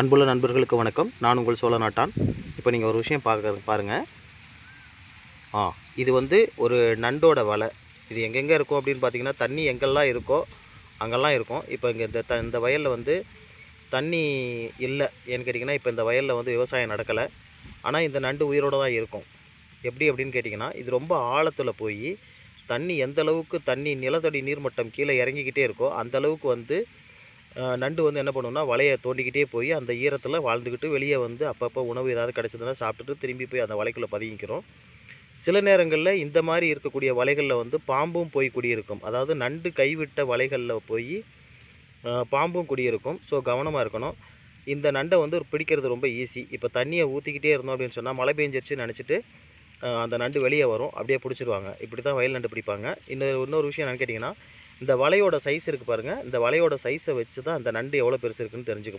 அன்புள்ள நண்பர்களுக்கு வணக்கம். நான் உங்கள் சோழ நாட்டான் இப்போ நீங்கள் ஒரு விஷயம் பார்க்க பாருங்கள் ஆ இது வந்து ஒரு நண்டோட வலை. இது எங்கெங்கே இருக்கும் அப்படின்னு பார்த்தீங்கன்னா தண்ணி எங்கெல்லாம் இருக்கோ அங்கெல்லாம் இருக்கும். இப்போ இங்கே இந்த த இந்த வயலில் வந்து தண்ணி இல்லை ஏன்னு கேட்டிங்கன்னா இப்போ இந்த வயலில் வந்து விவசாயம் நடக்கலை. ஆனால் இந்த நண்டு உயிரோடு தான் இருக்கும். எப்படி அப்படின்னு கேட்டிங்கன்னா இது ரொம்ப ஆழத்தில் போய் தண்ணி எந்த அளவுக்கு தண்ணி நிலத்தடி நீர்மட்டம் கீழே இறங்கிக்கிட்டே இருக்கோ அந்த அளவுக்கு வந்து நண்டு வந்து என்ன பண்ணுன்னா வலையை தோண்டிக்கிட்டே போய் அந்த ஈரத்தில் வாழ்ந்துக்கிட்டு வெளியே வந்து அப்பப்போ உணவு ஏதாவது கிடச்சதுன்னா சாப்பிட்டுட்டு திரும்பி போய் அந்த வலைக்குள்ளே பதுங்கிக்கிறோம். சில நேரங்களில் இந்த மாதிரி இருக்கக்கூடிய வலைகளில் வந்து பாம்பும் போய் குடியிருக்கும். அதாவது நண்டு கைவிட்ட வலைகளில் போய் பாம்பும் குடியிருக்கும். ஸோ கவனமாக இருக்கணும். இந்த நண்டை வந்து பிடிக்கிறது ரொம்ப ஈஸி. இப்போ தண்ணியை ஊற்றிக்கிட்டே இருந்தோம் அப்படின்னு சொன்னால் மழை பெஞ்சிருச்சுன்னு நினச்சிட்டு அந்த நண்டு வெளியே வரும். அப்படியே பிடிச்சிருவாங்க. இப்படி தான் வயல் நண்டு பிடிப்பாங்க. இன்னொரு இன்னொரு விஷயம் என்னன்னு கேட்டிங்கன்னா இந்த வலையோட சைஸ் இருக்குது பாருங்கள் இந்த வலையோட சைஸை வச்சு தான் அந்த நண்டு எவ்வளோ பெருசு இருக்குன்னு தெரிஞ்சுக்கணும்